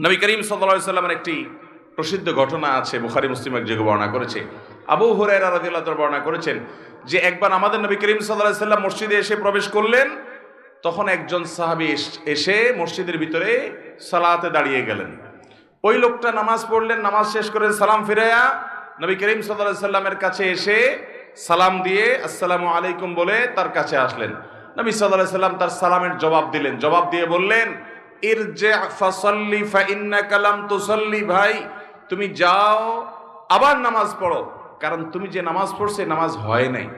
নবী করিম সাল্লা সাল্লামের একটি প্রসিদ্ধ ঘটনা আছে, বুখারি, মুসলিম এক যুগে বর্ণনা করেছে। আবু হুরায়রা রাদিয়াল্লাহু তাআলা বর্ণনা করেছেন যে একবার আমাদের নবী করিম আলাইহি সাল্লাম মসজিদে এসে প্রবেশ করলেন, তখন একজন সাহাবী এস- মসজিদের ভিতরে সালাতে দাঁড়িয়ে গেলেন। ওই লোকটা নামাজ পড়লেন, নামাজ শেষ করে সালাম ফিরাইয়া নবী করিম আলাইহি সাল্লামের কাছে এসে সালাম দিয়ে আসসালামু আলাইকুম বলে তার কাছে আসলেন। নবী আলাইহি সাল্লাম তার সালামের জবাব দিলেন। জবাব দিয়ে বললেন ইরজে ফাসাল্লি ফা ইন্নাকা লাম তুসাল্লি ভাই। তুমি যাও, আবার নামাজ পড়ো। কারণ তুমি যে নামাজ পড়ছে নামাজ হয় নাই।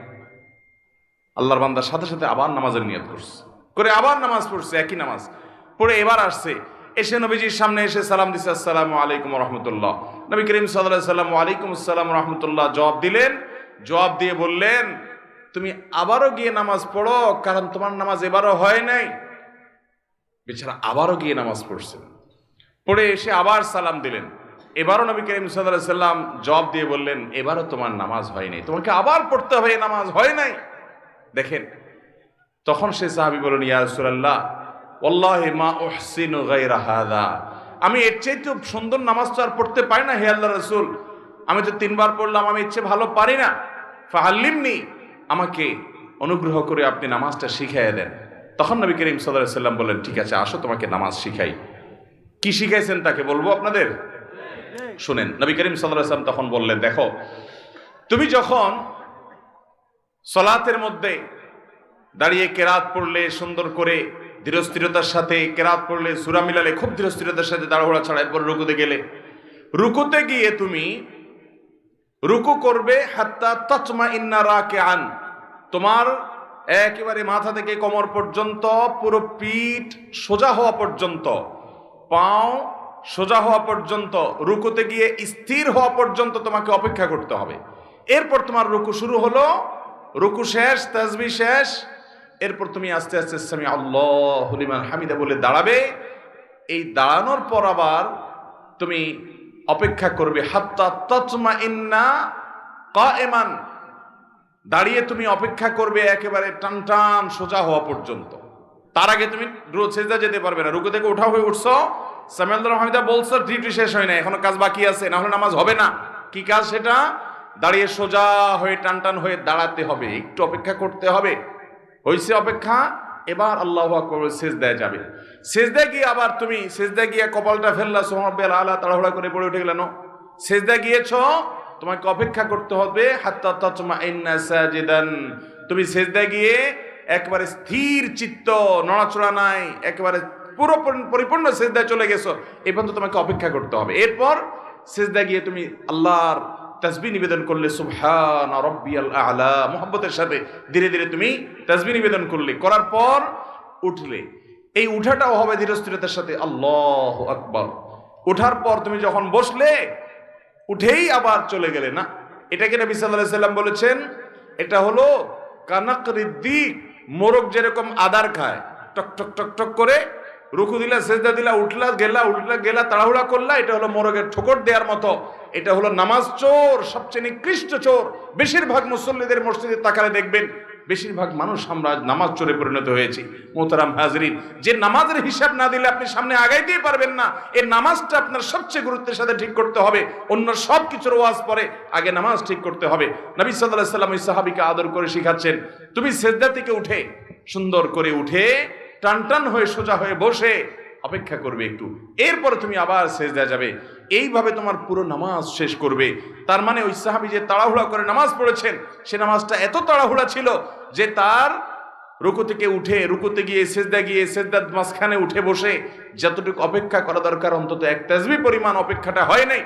আল্লাহর বান্দার সাথে সাথে আবার নামাজের নিয়ত করছে। করে আবার নামাজ পড়ছে, একই নামাজ। পড়ে এবার আসছে। এসে নবীজির সামনে এসে সালাম দিছে, আসসালামু আলাইকুম রহমতুল্লাহ। নবী করিম সাল্লাম আলাইকুম আসসালাম রহমতুল্লাহ। জবাব দিলেন। জবাব দিয়ে বললেন, তুমি আবারও গিয়ে নামাজ পড়ো, কারণ তোমার নামাজ এবারও হয় নাই। বেচারা আবারও গিয়ে নামাজ পড়ছেন পড়ে এসে আবার সালাম দিলেন। এবারও নবী করিম সাল্লাহ সাল্লাম জব দিয়ে বললেন, এবারও তোমার নামাজ হয় নাই তোমাকে আবার পড়তে হবে নামাজ হয় নাই। দেখেন, তখন সে সাহাবি বলেন ইয়া হাদা আমি এর চাইতে সুন্দর নামাজ তো আর পড়তে পারি না, হে আল্লাহ রাসূল। আমি তো তিনবার পড়লাম, আমি ইচ্ছে ভালো পারি না। ফাহাল্লিমনি, আমাকে অনুগ্রহ করে আপনি নামাজটা শিখাইয়া দেন। তখন নবী করিম সাল্লাম বলেন ঠিক আছে, আসো, তোমাকে নামাজ শিখাই। কি শিখাইছেন তাকে বলব আপনাদের? শুনেন, নবী করিম সাল্লাম তখন বললেন, দেখো, তুমি যখন সলাতের মধ্যে দাঁড়িয়ে কেরাত পড়লে সুন্দর করে ধীরস্থিরতার সাথে, কেরাত পড়লে সুরা মিলালে খুব ধীরস্থিরতার সাথে দাঁড়াহোড়া ছাড়া এরপর রুকুতে গেলে, রুকুতে গিয়ে তুমি রুকু করবে, হাত্তা তচমা ইন্না রাকে আন তোমার একেবারে মাথা থেকে কোমর পর্যন্ত, পুরো পিঠ সোজা হওয়া পর্যন্ত, পাও সোজা হওয়া পর্যন্ত, রুকুতে গিয়ে স্থির হওয়া পর্যন্ত তোমাকে অপেক্ষা করতে হবে। এরপর তোমার রুকু শুরু হলো, রুকু শেষ, তাজবি শেষ, এরপর তুমি আস্তে আস্তে সামি আল্লাহ হলিমান হামিদা বলে দাঁড়াবে। এই দাঁড়ানোর পর আবার তুমি অপেক্ষা করবে, হাত্তা তচমা ইন্না কায়েমান দাঁড়িয়ে তুমি অপেক্ষা করবে একেবারে টান টান সোজা হওয়া পর্যন্ত। তার আগে তুমি সেজদা যেতে পারবে না। রুকু থেকে উঠা হয়ে উঠছো। সামিয়াল হামিদা বলছো, ডিউটি শেষ হয় না এখনও কাজ বাকি আছে, না হলে নামাজ হবে না। কি কাজ সেটা? দাঁড়িয়ে সোজা হয়ে টান টান হয়ে দাঁড়াতে হবে, একটু অপেক্ষা করতে হবে। হয়েছে অপেক্ষা, এবার আল্লাহ আকবর সেজদায় যাবে। সেজদায় গিয়ে আবার তুমি, সেজদায় গিয়ে কপালটা ফেললা সোহাবেল আলা তাড়াহুড়া করে পড়ে উঠে গেলেন সেজদায় গিয়েছ তোমাকে অপেক্ষা করতে হবে তুমি সেজদায় গিয়ে একবারে স্থির চিত্ত, নড়াচড়া নাই, একেবারে পুরো পরিপূর্ণ সেজদায় চলে গেছো এই পর্যন্ত তোমাকে অপেক্ষা করতে হবে। এরপর সেজদায় গিয়ে তুমি আল্লাহর তাসবি নিবেদন করলে, সুবহান রব্বিয়াল আলা মোহাম্মতের সাথে ধীরে ধীরে তুমি তাসবি নিবেদন করলে। করার পর উঠলে। এই উঠাটাও হবে ধীরস্থিরতার সাথে, আল্লাহ আকবর। উঠার পর তুমি যখন বসলে উঠেই আবার চলে গেলে না? এটাকে নবী আলাইহি সাল্লাম বলেছেন, এটা হলো কানাকরির দিক মোরগ যেরকম আদার খায়, টক টক টক টক করে, রুকু দিলা, সেজদা দিলা, উঠলা, গেলা উঠলা, গেলা, তাড়াহুড়া করলা, এটা হলো মোরগের ঠোকর দেওয়ার মতো, এটা হলো নামাজ চোর, সবচেয়ে নিকৃষ্ট চোর, বেশিরভাগ মুসল্লিদের মসজিদে তাকালে দেখবেন বেশিরভাগ মানুষ আমরা নামাজ চোরে পরিণত হয়েছি। মোহতারাম হাজরিন, যে নামাজের হিসাব না দিলে আপনি সামনে আগাইতেই পারবেন না। এই নামাজটা আপনার সবচেয়ে গুরুত্বের সাথে ঠিক করতে হবে। অন্য সব কিছুর ওয়াজ পরে আগে নামাজ ঠিক করতে হবে। নবী সাল্লাহ সাল্লাম ওই সাহাবিকে আদর করে শিখাচ্ছেন, তুমি সেজদা থেকে উঠে সুন্দর করে উঠে টান টান হয়ে সোজা হয়ে বসে অপেক্ষা করবে একটু। এরপরে তুমি আবার সেজদা যাবে। এইভাবে তোমার পুরো নামাজ শেষ করবে। তার মানে ওই সাহাবি যে তাড়াহুড়া করে নামাজ পড়েছেন, সে নামাজটা এত তাড়াহুড়া ছিল যে তার রুকু থেকে উঠে, রুকুতে গিয়ে সেজদা গিয়ে, সেজদার মাঝখানে উঠে বসে যতটুকু অপেক্ষা করা দরকার, অন্তত এক তাজবি পরিমাণ অপেক্ষাটা হয় নাই।